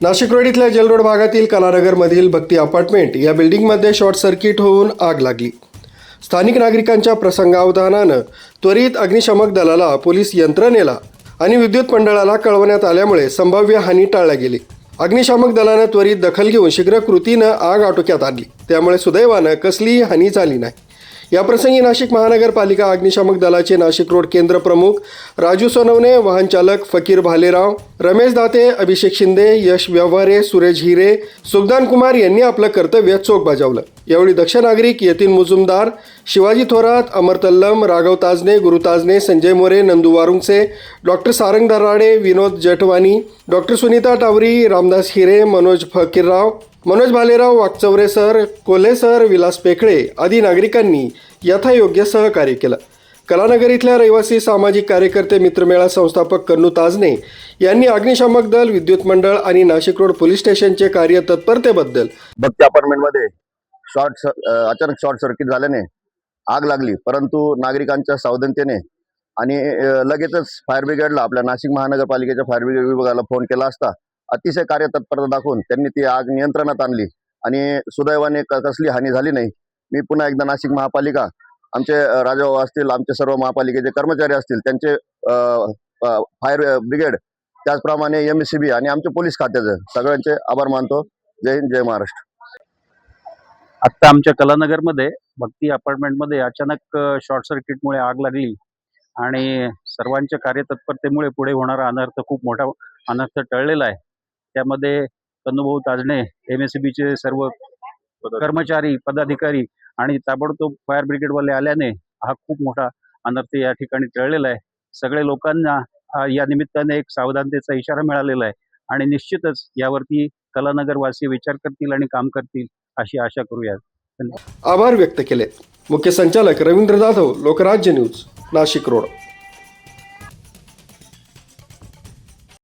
Nashik road इथल्या Jail Road भागातील कलानगरमधील भक्ती apartment या बिल्डिंगमध्ये शॉर्ट सर्किट होऊन आग लागली. स्थानिक नागरिकांच्या प्रसंगावधानानं त्वरित अग्निशमक दलाला पोलीस यंत्रणेला आणि विद्युत मंडळाला कळवण्यात आल्यामुळे संभाव्य हानी टाळल्या गेली. अग्निशामक दलानं त्वरित दखल घेऊन शीघ्र कृतीनं आग आटोक्यात आणली. त्यामुळे सुदैवानं कसलीही हानी झाली नाही. याप्रसंगी नाशिक महानगरपालिका अग्निशामक दलाचे नाशिक रोड केंद्र प्रमुख राजू सोनवणे वाहन चालक फकीर भालेराव रमेश दाते अभिषेक शिंदे यश व्यवहारे सुरेश हिरे सुखदान कुमार यांनी आपलं कर्तव्य चोख बजावलं. यावेळी दक्ष नागरिक यतीन मुजुमदार शिवाजी थोरात अमर Tallam Raghav Tajne Guru Tajne Sanjay More Nandu Warungse doctor Sarang Darade Vinod Jatwani doctor Sunita Tawari Ramdas Hire Manoj Fakirrao Manoj Bhalerao Wakchaure sir Kolhe sir Vilas Pekhale आदी नागरिकांनी यथायोग्य सहकार्य केलं. कलानगर इथल्या रहिवासी सामाजिक कार्यकर्ते मित्रमेळा संस्थापक कन्नू ताजने यांनी अग्निशामक दल विद्युत मंडळ आणि नाशिक रोड पोलीस स्टेशनचे कार्य तत्परतेबद्दल भक्ती अपार्टमेंटमध्ये शॉर्ट अचानक शॉर्ट सर्किट झाल्याने आग लागली. परंतु नागरिकांच्या सावधानतेने आणि लगेचच फायर ब्रिगेडला आपल्या नाशिक महानगरपालिकेच्या फायर ब्रिगेड विभागाला फोन केला असता अतिशय कार्यतत्परता दाखवून त्यांनी ती आग नियंत्रणात आणली. आणि सुदैवाने कसली हानी झाली नाही. मी पुन्हा एकदा नाशिक महापालिका आमचे राजाभाऊ असतील आमचे सर्व महापालिकेचे कर्मचारी असतील त्यांचे फायर ब्रिगेड त्याचप्रमाणे एम सी बी आणि आमचे पोलीस खात्याचे सगळ्यांचे आभार मानतो. जय हिंद जय महाराष्ट्र. आत्ता आमच्या कलानगरमध्ये भक्ती अपार्टमेंटमध्ये अचानक शॉर्ट सर्किटमुळे आग लागली. आणि सर्वांच्या कार्यतत्परतेमुळे पुढे होणारा अनर्थ खूप मोठा अनर्थ टळलेला आहे. त्यामध्ये कन्नुभाऊ ताजणे एम एस बीचे सर्व कर्मचारी पदाधिकारी आणि ताबडतोब फायर ब्रिगेडवाले आल्याने हा खूप मोठा अनर्थ या ठिकाणी टळलेला आहे. सगळे लोकांना या निमित्ताने एक सावधानतेचा इशारा मिळालेला आहे आणि निश्चितच यावरती कलानगरवासी विचार करतील आणि काम करतील अशी आशा करूया. आभार व्यक्त केले. मुख्य संचालक रवींद्र जाधव लोकराज्य न्यूज नाशिक रोड.